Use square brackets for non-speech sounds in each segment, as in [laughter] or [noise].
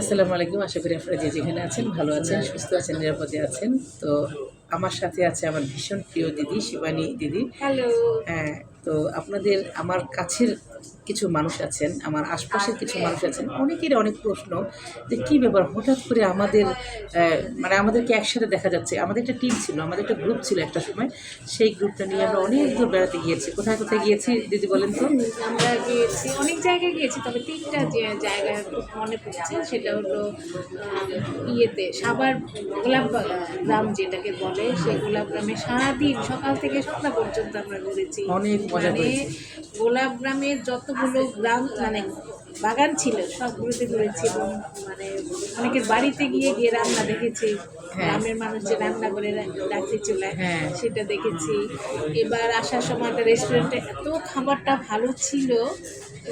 আসসালামু আলাইকুম আশা করি আপনারা যে যেখানে আছেন ভালো আছেন সুস্থ আছেন নিরাপদে আছেন। তো আমার সাথে আছে আমার ভীষণ প্রিয় দিদি শিবানী দিদি। হ্যালো। হ্যাঁ তো আপনাদের আমার কাছের কিছু মানুষ আছেন আমার আশপাশের কিছু মানুষ আছেন অনেকেরই অনেক প্রশ্ন যে কী ব্যাপার? হঠাৎ করে আমাদের মানে আমাদেরকে একসাথে দেখা যাচ্ছে। আমাদের একটা টিম ছিল আমাদের একটা গ্রুপ ছিল একটা সময়। সেই গ্রুপটা নিয়ে আমরা অনেক দূর বেড়াতে গিয়েছি। কোথায় কোথায় গিয়েছি দিদি বলেন তো? আমরা গিয়েছি অনেক জায়গায় গিয়েছি তবে তিনটা যে জায়গা খুব মনে পড়ছে সেটা হলো ইয়েতে সাবার গোলাপ গ্রাম যেটাকে বলে সেই গোলাপ গ্রামে সারাদিন সকাল থেকে সন্ধ্যা পর্যন্ত আমরা ঘুরেছি। অনেক মানে গোলাপ গ্রামের যতগুলো গ্রাম মানে বাগান ছিল সবগুলোতে ঘুরেছি এবং মানে অনেকের বাড়িতে গিয়ে গিয়ে রান্না দেখেছি হ্যাঁ। গ্রামের মানুষ যে রান্না করে রাখতে চলে হ্যাঁ। সেটা দেখেছি এবার আসার সময় একটা রেস্টুরেন্টে এত খাবারটা ভালো ছিল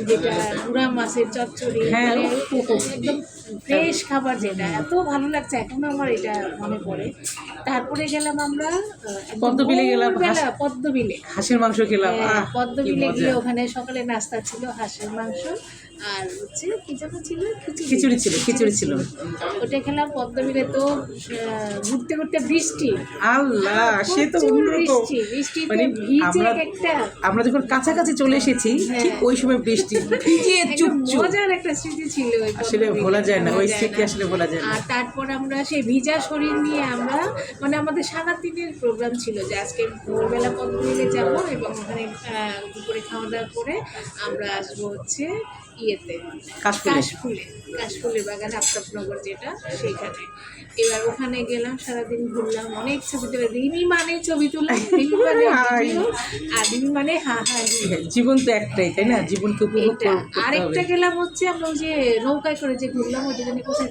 যেটা গুড়া মাছের চচ্চড়ি হ্যাঁ, মানে। একদম ফ্রেশ খাবার যেটা এত ভালো লাগছে এখনও আমার এটা মনে পড়ে। তারপরে গেলাম আমরা পদ্মবিলে গেলাম, পদ্মবিলে। হাঁসের মাংস খেলাম। হ্যাঁ, পদ্মবিলে গিয়ে ওখানে সকালে নাস্তা ছিল হাঁসের মাংস। আর হচ্ছে কি যেন ছিল? খিচুড়ি। ছিল খিচুড়ি ছিল। ওটা খেলাম পদ্মবিলে তো ঘুরতে ঘুরতে বৃষ্টি। আল্লাহ সে তো অন্যরকম। বৃষ্টি বৃষ্টিতে মানে আমরা আমরা যখন কাছাকাছি চলে এসেছি হ্যাঁ। ঠিক ওই সময় বৃষ্টি ভিজে মজার একটা স্মৃতি ছিল আসলে। ভোলা যায় না ওই স্মৃতি আসলে ভোলা যায় না। আর তারপর আমরা সেই ভিজা শরীর নিয়ে আমরা মানে আমাদের সারা দিনের প্রোগ্রাম ছিল যে আজকে ভোরবেলা পদ্মবিলে যাব এবং ওখানে দুপুরে খাওয়া দাওয়া করে আমরা আসব হচ্ছে ইয়েতে। কাশফুলে। কাশফুলের বাগান আফতাবনগর যেটা সেইখানে। এবার ওখানে গেলাম সারাদিন ঘুরলাম অনেক ছবি তুলে রিমি মানে ছবি তুললাম [laughs] রিমি মানে। আর মানে হা হা জীবন তো একটাই তাই না? জীবনকে উপভোগ আরেকটা গেলাম হচ্ছে আমরা ওই যে নৌকায় করে যে ঘুরলাম ওই জানি কোথায়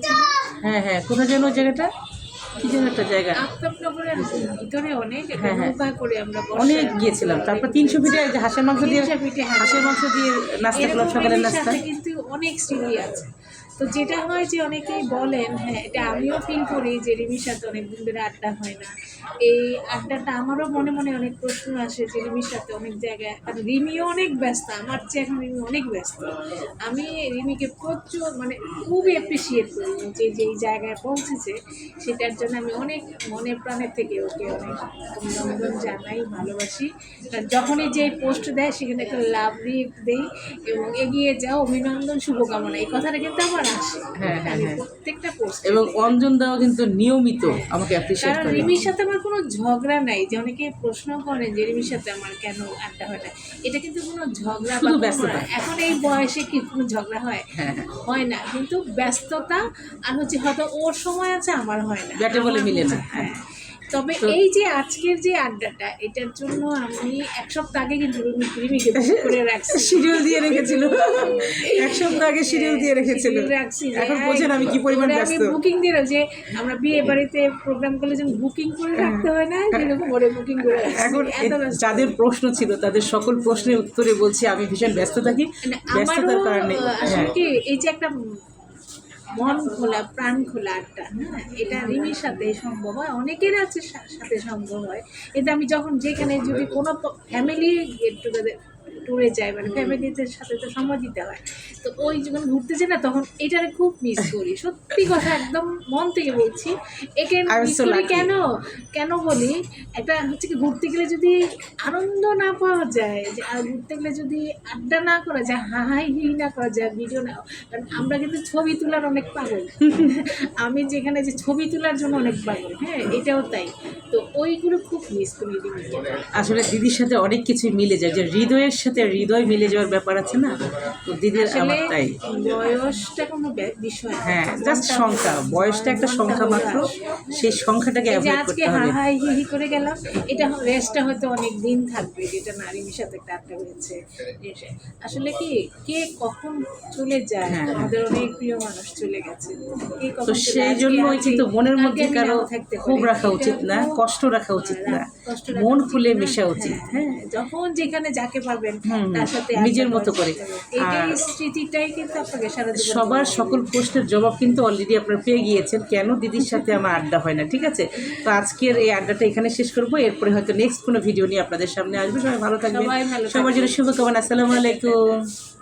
হ্যাঁ হ্যাঁ কোথায় যেন ওই জায়গাটা? কি যেন একটা জায়গা। আফতাবনগরের ভিতরে অনেক হ্যাঁ, হ্যাঁ। করে আমরা অনেক গিয়েছিলাম। তারপর তিনশো ফিটে যে হাঁসের মাংস দিয়ে ফিটে হাঁসের মাংস দিয়ে নাস্তা করলাম সকালের নাস্তা। কিন্তু অনেক স্মৃতি আছে। তো যেটা হয় যে অনেকেই বলেন হ্যাঁ এটা আমিও ফিল করি যে রিমির সাথে অনেক দিন ধরে আড্ডা হয় না। এই আড্ডাটা আমারও মনে মনে অনেক প্রশ্ন আসে যে রিমির সাথে অনেক জায়গায়, আর রিমিও অনেক ব্যস্ত, আমার চেয়ে এখন রিমি অনেক ব্যস্ত। আমি রিমিকে প্রচুর মানে খুবই অ্যাপ্রিসিয়েট করি যে যেই জায়গায় পৌঁছেছে, সেটার জন্য আমি অনেক মনে প্রাণের থেকে ওকে অনেক অভিনন্দন জানাই, ভালোবাসি। যখনই যে পোস্ট দেয়, সেখানে একটা লাভ রিয়েক্ট দেই এবং এগিয়ে যাও, অভিনন্দন, শুভকামনা। এই কথাটা কিন্তু আমার হ্যাঁ, হ্যাঁ, হ্যাঁ। প্রত্যেকটা পোস্ট এবং অঞ্জন দাও কিন্তু নিয়মিত আমাকে করে। রিমির সাথে আমার কোনো ঝগড়া নাই। যে অনেকে প্রশ্ন করে যে রিমির সাথে আমার কেন আড্ডা হয় না? এটা কিন্তু কোনো ঝগড়া বা ব্যস্ততা। এখন এই বয়সে কি কোনো ঝগড়া হয়? হ্যাঁ হ্যাঁ। হয় না। কিন্তু ব্যস্ততা আর হচ্ছে হয়তো ওর সময় আছে আমার হয় না। ব্যাটে বলে মিলে না। হ্যাঁ। তবে এই যে আজকের যে আড্ডাটা এটার জন্য আমি এক সপ্তাহ আগে কিন্তু রিমি- রিমিকে করে রাখছি। শিডিউল দিয়ে রেখেছিল। এক সপ্তাহ আগে শিডিউল দিয়ে রেখেছিল। রাখছি এখন হ্যাঁ, বোঝেন আমি কি পরিমাণ ওরে আমি বুকিং দিয়ে যে আমরা বিয়ে বাড়িতে প্রোগ্রাম করলে যেমন বুকিং করে রাখতে হয় না যেরকম ওরে বুকিং করে এখন ব্যস্ত। যাদের প্রশ্ন ছিল তাদের সকল প্রশ্নের উত্তরে বলছি আমি ভীষণ ব্যস্ত থাকি। মানে ব্যস্ততার কারণে। আসলে হ্যাঁ। কি এই যে একটা মন খোলা, প্রাণ খোলা আড্ডা হ্যাঁ? এটা রিমির সাথে সম্ভব হয়, অনেকের আছে সাথে সম্ভব হয়। এটা আমি যখন যেখানে যদি কোনো ফ্যামিলি গেট টুগেদার ট্যুরে যায় মানে ফ্যামিলিদের সাথে তো সময় দিতে হয়। তো ওই যখন ঘুরতে যাই না তখন এটারে খুব মিস করি। সত্যি কথা একদম মন থেকে বলছি একে. কেন? কেন বলি? একটা হচ্ছে কি ঘুরতে গেলে যদি আনন্দ না পাওয়া যায় যে আর ঘুরতে গেলে যদি আড্ডা না করা যায় হা হাই হি না করা যায় ভিডিও না কারণ আমরা কিন্তু ছবি তোলার অনেক পাগল। [laughs] আমি যেখানে যে ছবি তোলার জন্য অনেক পাগল হ্যাঁ এটাও তাই। তো ওইগুলো খুব মিস করি আসলে দিদির সাথে অনেক কিছুই মিলে যায়। যে হৃদয়ের সাথে হৃদয় মিলে যাওয়ার ব্যাপার আছে না তো দিদির আসলে আমার তাই। বয়সটা কোনো বিষয় হ্যাঁ জাস্ট সংখ্যা। বয়সটা একটা সংখ্যা মাত্র। সেই সংখ্যাটাকে অ্যাভয়েড আজকে করতে হবে। হাই হি হি করে গেলাম। এটা রেস্টটা হয়তো অনেক দিন থাকবে যেটা নারীর সাথে একটা আড্ডা হয়েছে। আসলে কি কে কখন চলে যায়? হ্যাঁ। আমাদের অনেক প্রিয় মানুষ চলে গেছে। তো সেই জন্যই আছি, কিন্তু মনের মধ্যে কারও পারি। রাখা উচিত না। খুব- কষ্ট রাখা উচিত না। কষ্ট মন খুলে মেশা উচিত। হ্যাঁ, যখন যেখানে যাকে পাবেন তার সাথে নিজের মতো করে। আর- স্মৃতিটাই কিন্তু আপনাকে সারা সবার সকল প্রশ্নের জবাব কিন্তু অলরেডি আপনারা পেয়ে গিয়েছেন। কেন দিদির সাথে আমার আড্ডা হয় না ঠিক আছে? তো আজকের এই আড্ডাটা এখানে শেষ করব। এরপরে হয়তো নেক্সট কোনো ভিডিও নিয়ে আপনাদের সামনে আসবে। সবাই ভালো থাকবে সবাই ভালো সবার জন্য শুভকামনা। আসসালামু আলাইকুম।